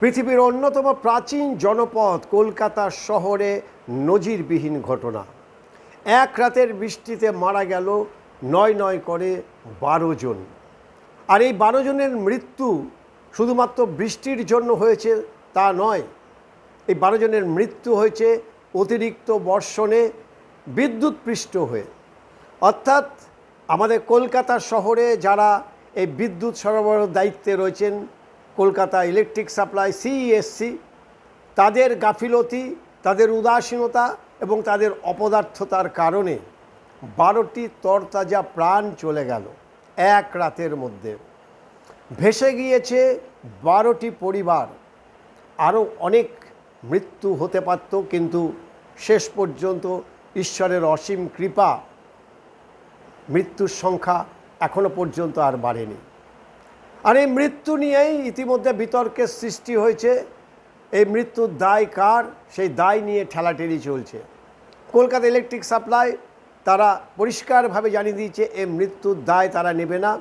পৃথিবীর অন্যতম প্রাচীন জনপদ কলকাতা শহরে নজিরবিহীন ঘটনা। এক রাতের বৃষ্টিতে মারা গেল নয় নয় করে বারো জন। আর এই বারো জনের মৃত্যু শুধুমাত্র বৃষ্টির জন্য হয়েছে তা নয়, এই বারো জনের মৃত্যু হয়েছে অতিরিক্ত বর্ষণে বিদ্যুৎ পৃষ্ঠ হয়ে। অর্থাৎ আমাদের কলকাতা শহরে যারা এই বিদ্যুৎ সরবরাহ দায়িত্বে রয়েছেন কলকাতা ইলেকট্রিক সাপ্লাই সিইএসসি তাদের গাফিলতি, তাদের উদাসীনতা এবং তাদের অপদার্থতার কারণে বারোটি তরতাজা প্রাণ চলে গেল এক রাতের মধ্যে। ভেসে গিয়েছে বারোটি পরিবার। আরও অনেক মৃত্যু হতে পারত, কিন্তু শেষ পর্যন্ত ঈশ্বরের অসীম কৃপা মৃত্যুর সংখ্যা এখনও পর্যন্ত আর বাড়েনি। আর এই মৃত্যু নিয়েই ইতিমধ্যে বিতর্কের সৃষ্টি হয়েছে। এই মৃত্যুর দায় কার? সেই দায় নিয়ে ঠেলাঠেলি চলছে। কলকাতা ইলেকট্রিক সাপ্লাই তারা পরিষ্কারভাবে জানিয়ে দিয়েছে, এই মৃত্যুর দায় তারা নেবে না।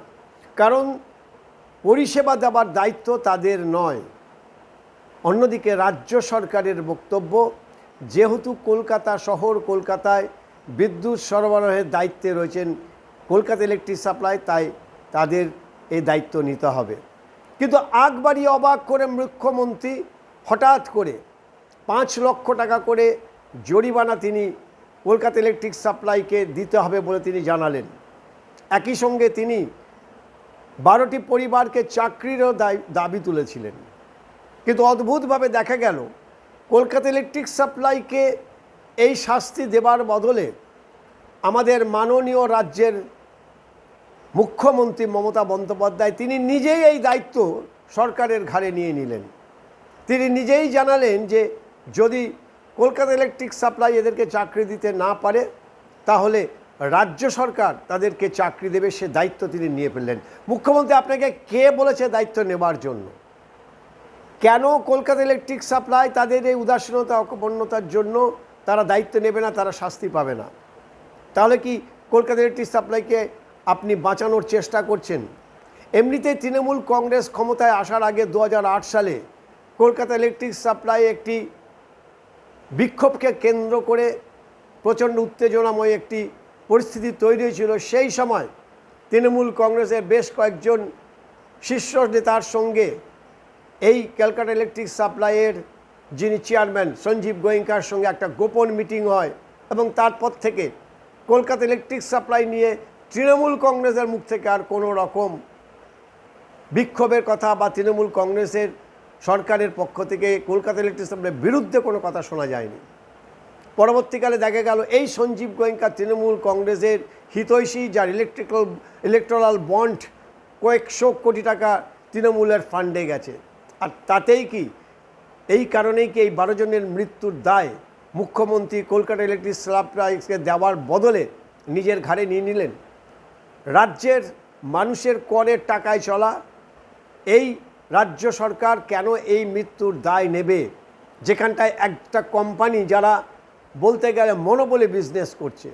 কারণ পরিষেবা দেওয়ার দায়িত্ব তাদের নয়। অন্যদিকে রাজ্য সরকারের বক্তব্য, যেহেতু কলকাতা শহর কলকাতায় বিদ্যুৎ সরবরাহের দায়িত্বে রয়েছেন কলকাতা ইলেকট্রিক সাপ্লাই, তাই তাদের এই দায়িত্ব নিতে হবে। কিন্তু আগ বাড়িয়ে অবাক করে মুখ্যমন্ত্রী হঠাৎ করে পাঁচ লক্ষ টাকা করে জরিমানা তিনি কলকাতা ইলেকট্রিক সাপ্লাইকে দিতে হবে বলে তিনি জানালেন। একই সঙ্গে তিনি বারোটি পরিবারকে চাকরিরও দাবি তুলেছিলেন। কিন্তু অদ্ভুতভাবে দেখা গেল, কলকাতা ইলেকট্রিক সাপ্লাইকে এই শাস্তি দেবার বদলে আমাদের মাননীয় রাজ্যের মুখ্যমন্ত্রী মমতা বন্দ্যোপাধ্যায়, তিনি নিজেই এই দায়িত্ব সরকারের ঘাড়ে নিয়ে নিলেন। তিনি নিজেই জানালেন যে, যদি কলকাতা ইলেকট্রিক সাপ্লাই এদেরকে চাকরি দিতে না পারে, তাহলে রাজ্য সরকার তাদেরকে চাকরি দেবে, সে দায়িত্ব তিনি নিয়ে ফেললেন। মুখ্যমন্ত্রী, আপনাকে কে বলেছে দায়িত্ব নেবার জন্য? কেন কলকাতা ইলেকট্রিক সাপ্লাই তাদের এই উদাসীনতা অকপন্নতার জন্য তারা দায়িত্ব নেবে না, তারা শাস্তি পাবে না? তাহলে কি কলকাতা ইলেকট্রিক সাপ্লাইকে আপনি বাঁচানোর চেষ্টা করছেন। এমনিতেই তৃণমূল কংগ্রেস ক্ষমতায় আসার আগে দু হাজার আট সালে কলকাতা ইলেকট্রিক সাপ্লাই একটি বিক্ষোভকে কেন্দ্র করে প্রচণ্ড উত্তেজনাময় একটি পরিস্থিতি তৈরি হয়েছিল। সেই সময় তৃণমূল কংগ্রেসের বেশ কয়েকজন শীর্ষ নেতার সঙ্গে এই ক্যালকাটা ইলেকট্রিক সাপ্লাইয়ের যিনি চেয়ারম্যান সঞ্জীব গোয়েঙ্কার সঙ্গে একটা গোপন মিটিং হয় এবং তারপর থেকে কলকাতা ইলেকট্রিক সাপ্লাই নিয়ে তৃণমূল কংগ্রেসের মুখ থেকে আর কোনো রকম বিক্ষোভের কথা বা তৃণমূল কংগ্রেসের সরকারের পক্ষ থেকে কলকাতা ইলেকট্রিক সাপ্লাইয়ের বিরুদ্ধে কোনো কথা শোনা যায়নি। পরবর্তীকালে দেখা গেল এই সঞ্জীব গোয়েঙ্কা তৃণমূল কংগ্রেসের হিতৈষী, যার ইলেকট্রিক্যাল ইলেকট্রাল বন্ড কয়েকশো কোটি টাকা তৃণমূলের ফান্ডে গেছে। আর তাতেই কি? এই কারণেই কি এই বারো জনের মৃত্যুর দায় মুখ্যমন্ত্রী কলকাতা ইলেকট্রিক সাপ্লাইকে দেওয়ার বদলে নিজের ঘাড়ে নিয়ে নিলেন? রাজ্যের মানুষের করের টাকায় চলা, এই রাজ্য সরকার কেন এই মৃত্যুর দায় নেবে? যেখানটায় একটা কোম্পানি যারা বলতে গেলে মনোপলি বিজনেস করছে।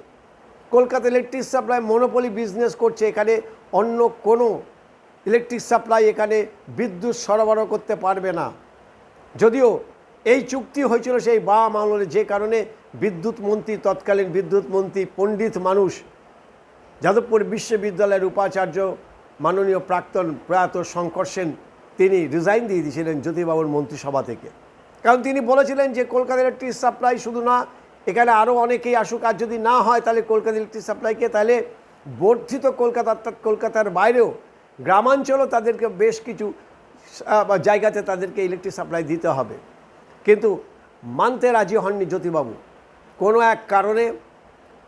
Kolkata electric supply monopoly business করছে, এখানে অন্য কোনো ইলেকট্রিক সাপ্লাই এখানে বিদ্যুৎ সরবরাহ করতে পারবে না। যদিও এই চুক্তি হয়েছিল সেই বা আমলে যে কারণে বিদ্যুৎ মন্ত্রী, তৎকালীন বিদ্যুৎ মন্ত্রী, পণ্ডিত মানুষ যাদবপুর বিশ্ববিদ্যালয়ের উপাচার্য মাননীয় প্রাক্তন প্রয়াত শঙ্কর সেন, তিনি রিজাইন দিয়ে দিয়েছিলেন জ্যোতিবাবুর মন্ত্রিসভা থেকে। কারণ তিনি বলেছিলেন যে কলকাতা ইলেকট্রিক সাপ্লাই শুধু না, এখানে আরও অনেকেই আসুক, আর যদি না হয়, তাহলে কলকাতা ইলেকট্রিক সাপ্লাইকে তাহলে বর্ধিত কলকাতা, অর্থাৎ কলকাতার বাইরেও গ্রামাঞ্চলও তাদেরকে বেশ কিছু জায়গাতে তাদেরকে ইলেকট্রিক সাপ্লাই দিতে হবে। কিন্তু মানতে রাজি হননি জ্যোতিবাবু। কোনো এক কারণে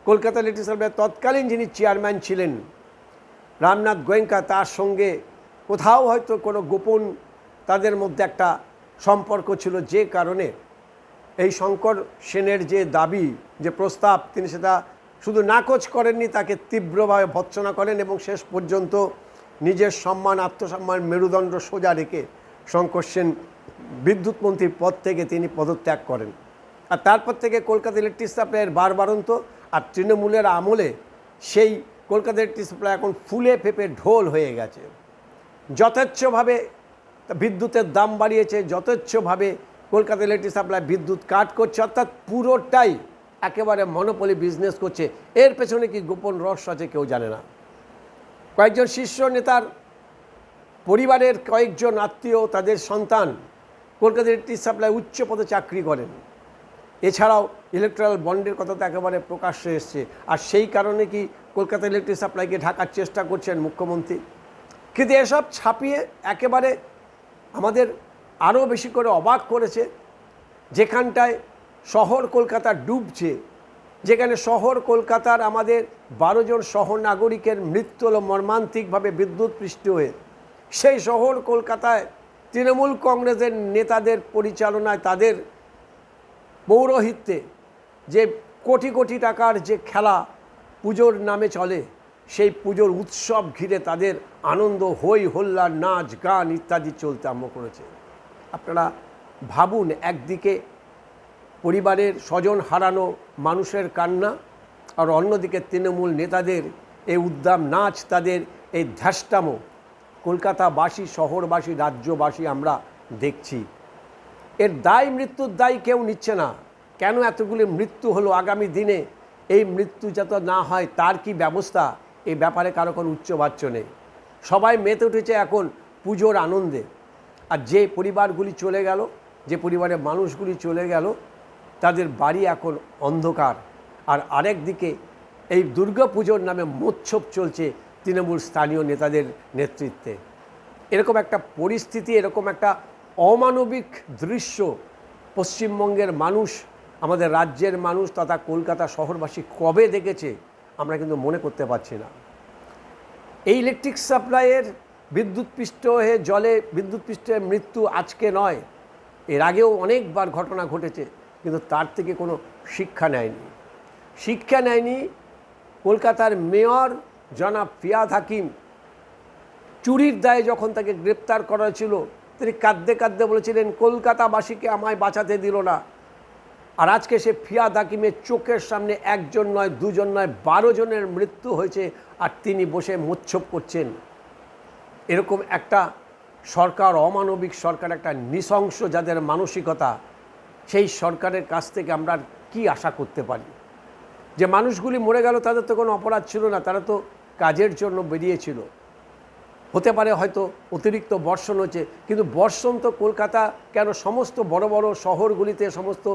কলকাতা সাপ্লাই তৎকালীন যিনি চেয়ারম্যান ছিলেন, রামনাথ গোয়েঙ্কা, তার সঙ্গে কোথাও হয়তো কোনো গোপন তাদের মধ্যে একটা সম্পর্ক ছিল যে কারণে এই শঙ্কর সেনের যে দাবি, যে প্রস্তাব, তিনি সেটা শুধু নাকচ করেননি, তাকে তীব্রভাবে ভৎসনা করেন এবং শেষ পর্যন্ত নিজের সম্মান, আত্মসম্মান, মেরুদণ্ড সোজা রেখে শঙ্কর সেন বিদ্যুৎ মন্ত্রীর পদ থেকে তিনি পদত্যাগ করেন। আর তারপর থেকে কলকাতা ইলেকট্রিক সাপ্লাইয়ের বারবারন্ত আর তৃণমূলের আমলে সেই কলকাতার ইলেকট্রিক সাপ্লাই এখন ফুলে ফেপে ঢোল হয়ে গেছে। যথেচ্ছভাবে বিদ্যুতের দাম বাড়িয়েছে, যথেচ্ছভাবে কলকাতা ইলেকট্রিক সাপ্লাই বিদ্যুৎ কাট করছে, অর্থাৎ পুরোটাই একেবারে মনোপলি বিজনেস করছে। এর পেছনে কি গোপন রহস্য আছে কেউ জানে না। কয়েকজন শীর্ষ নেতার পরিবারের কয়েকজন আত্মীয়, তাদের সন্তান কলকাতা ইলেকট্রিক সাপ্লাই উচ্চ পদে চাকরি করেন। এছাড়াও ইলেকট্রাল বন্ডের কথা তো একেবারে প্রকাশ্যে এসছে। আর সেই কারণে কি কলকাতা ইলেকট্রিক সাপ্লাইকে ঢাকার চেষ্টা করছেন মুখ্যমন্ত্রী? কিন্তু এসব ছাপিয়ে একেবারে আমাদের আরও বেশি করে অবাক করেছে যেখানটায় শহর কলকাতা ডুবছে, যেখানে শহর কলকাতার আমাদের বারো জন শহর নাগরিকের মৃত্যু হলো মর্মান্তিকভাবে বিদ্যুৎ পৃষ্টি হয়ে। সেই শহর কলকাতায় তৃণমূল কংগ্রেসের নেতাদের পরিচালনায় তাদের পৌরোহিত্যে যে কোটি কোটি টাকার যে খেলা পুজোর নামে চলে, সেই পুজোর উৎসব ঘিরে তাদের আনন্দ হই হল্লা, নাচ, গান ইত্যাদি চলতে আরম্ভ করেছে। আপনারা ভাবুন, একদিকে পরিবারের স্বজন হারানো মানুষের কান্না, আর অন্যদিকে তৃণমূল নেতাদের এই উদ্দাম নাচ, তাদের এই ধ্যাসটামো কলকাতাবাসী, শহরবাসী, রাজ্যবাসী আমরা দেখছি। এর দায় মৃত্যুর দায় কেউ নিচ্ছে না। কেন এতগুলি মৃত্যু হলো আগামী দিনে? এই মৃত্যু যাতে না হয়, তার কি ব্যবস্থা? এই ব্যাপারে কারও কোনো উচ্চবাচ্য নেই। সবাই মেতে উঠেছে এখন পুজোর আনন্দে। আর যে পরিবারগুলি চলে গেল, যে পরিবারের মানুষগুলি চলে গেল, তাদের বাড়ি এখন অন্ধকার। আর আরেক দিকে এই দুর্গা পুজোর নামে মোচ্ছব চলছে তৃণমূল স্থানীয় নেতাদের নেতৃত্বে। এরকম একটা পরিস্থিতি, এরকম একটা অমানবিক দৃশ্য পশ্চিমবঙ্গের মানুষ, আমাদের রাজ্যের মানুষ তথা কলকাতা শহরবাসী কবে দেখেছে, আমরা কিন্তু মনে করতে পারছি না। এই ইলেকট্রিক সাপ্লাইয়ের বিদ্যুৎ পৃষ্ঠ হয়ে জলে বিদ্যুৎ পৃষ্ঠের মৃত্যু আজকে নয়, এর আগেও অনেকবার ঘটনা ঘটেছে, কিন্তু তার থেকে কোনো শিক্ষা নেয়নি। শিক্ষা নেয়নি কলকাতার মেয়র জনাব ফিয়াদ হাকিম। চুরির দায়ে যখন তাকে গ্রেপ্তার করা ছিল তিনি কাঁদতে কাঁদতে বলেছিলেন, কলকাতাবাসীকে আমায় বাঁচাতে দিল না। আর আজকে সে ফিয়াদ হাকিমের চোখের সামনে একজন নয়, দুজন নয়, বারো জনের মৃত্যু হয়েছে আর তিনি বসে মোচ্ছপ করছেন। এরকম একটা সরকার, অমানবিক সরকার, একটা নৃশংস যাদের মানসিকতা, সেই সরকারের কাছ থেকে আমরা কি আশা করতে পারি? যে মানুষগুলি মরে গেল, তাদের তো কোনো অপরাধ ছিল না, তারা তো কাজের জন্য বেরিয়েছিল। হতে পারে হয়তো অতিরিক্ত বর্ষণ হচ্ছে কিন্তু বর্ষণ তো কলকাতা কেন সমস্ত বড় বড় শহরগুলিতে, সমস্ত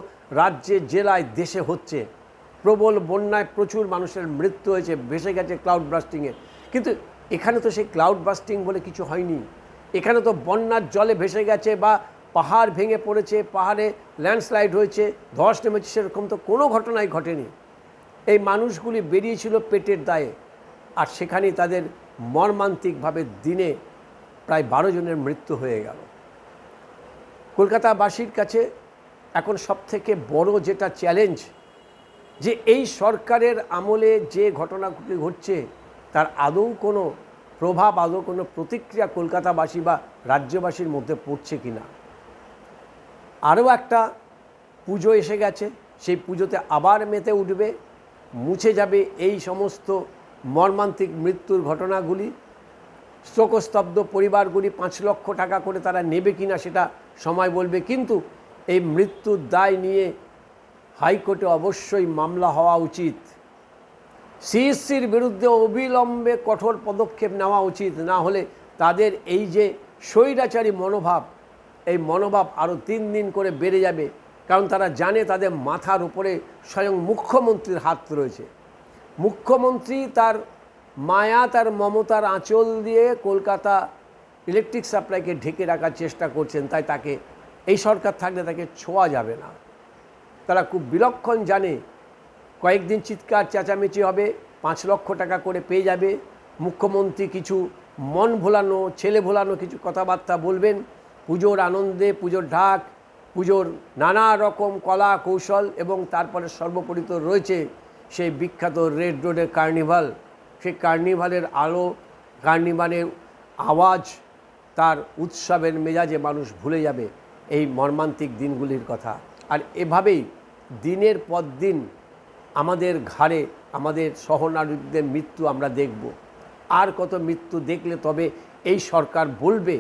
রাজ্যে, জেলায়, দেশে হচ্ছে? প্রবল বন্যায় প্রচুর মানুষের মৃত্যু হয়েছে, ভেসে গেছে ক্লাউড ব্রাস্টিংয়ে কিন্তু এখানে তো সেই ক্লাউড ব্রাস্টিং বলে কিছু হয়নি। এখানে তো বন্যার জলে ভেসে গেছে বা পাহাড় ভেঙে পড়েছে, পাহাড়ে ল্যান্ডস্লাইড হয়েছে, ধস নেমেছে, সেরকম তো কোনো ঘটনাই ঘটেনি। এই মানুষগুলি বেরিয়েছিল পেটের দায়ে, আর সেখানেই তাদের মর্মান্তিকভাবে দিনে প্রায় বারো জনের মৃত্যু হয়ে গেল। কলকাতাবাসীর কাছে এখন সবথেকে বড় যেটা চ্যালেঞ্জ যে এই সরকারের আমলে যে ঘটনাগুলি ঘটছে, তার আদৌ কোনো প্রভাব, আদৌ কোনো প্রতিক্রিয়া কলকাতাবাসী বা রাজ্যবাসীর মধ্যে পড়ছে কি না? আরও একটা পুজো এসে গেছে, সেই পুজোতে আবার মেতে উঠবে, মুছে যাবে এই সমস্ত মর্মান্তিক মৃত্যুর ঘটনাগুলি, শোকস্তব্ধ পরিবারগুলি পাঁচ লক্ষ টাকা করে তারা নেবে কিনা সেটা সময় বলবে, কিন্তু এই মৃত্যুর দায় নিয়ে হাইকোর্টে অবশ্যই মামলা হওয়া উচিত। সিএসসির বিরুদ্ধে অবিলম্বে কঠোর পদক্ষেপ নেওয়া উচিত, না হলে তাদের এই যে স্বৈরাচারী মনোভাব, এই মনোভাব আরও তিন দিন করে বেড়ে যাবে, কারণ তারা জানে তাদের মাথার উপরে স্বয়ং মুখ্যমন্ত্রীর হাত রয়েছে। মুখ্যমন্ত্রী তার মায়া, তার মমতার আঁচল দিয়ে কলকাতা ইলেকট্রিক সাপ্লাইকে ঢেকে রাখার চেষ্টা করছেন, তাই তাকে, এই সরকার থাকলে তাকে ছোঁয়া যাবে না। তারা খুব বিলক্ষণ জানে, কয়েকদিন চিৎকার চেঁচামেচি হবে, পাঁচ লক্ষ টাকা করে পেয়ে যাবে, মুখ্যমন্ত্রী কিছু মন ভোলানো, ছেলে ভোলানো কিছু কথাবার্তা বলবেন, পুজোর আনন্দে, পুজোর ঢাক, পুজোর নানা রকম কলা কৌশল এবং তারপরে সর্বোপরি তো রয়েছে সেই বিখ্যাত রেড রোডের কার্নিভাল সেই কার্নিভালের আলো কার্নিভালের আওয়াজ, তার উৎসবের মেজাজে মানুষ ভুলে যাবে এই মর্মান্তিক দিনগুলির কথা। আর এভাবেই দিনের পর দিন আমাদের ঘাড়ে, আমাদের সহনারীদের মৃত্যু আমরা দেখব। আর কত মৃত্যু দেখলে তবে এই সরকার বলবে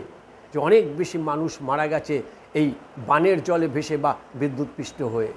যে অনেক বেশি মানুষ মারা গেছে এই বানের জলে ভেসে বা বিদ্যুৎপৃষ্ট হয়ে।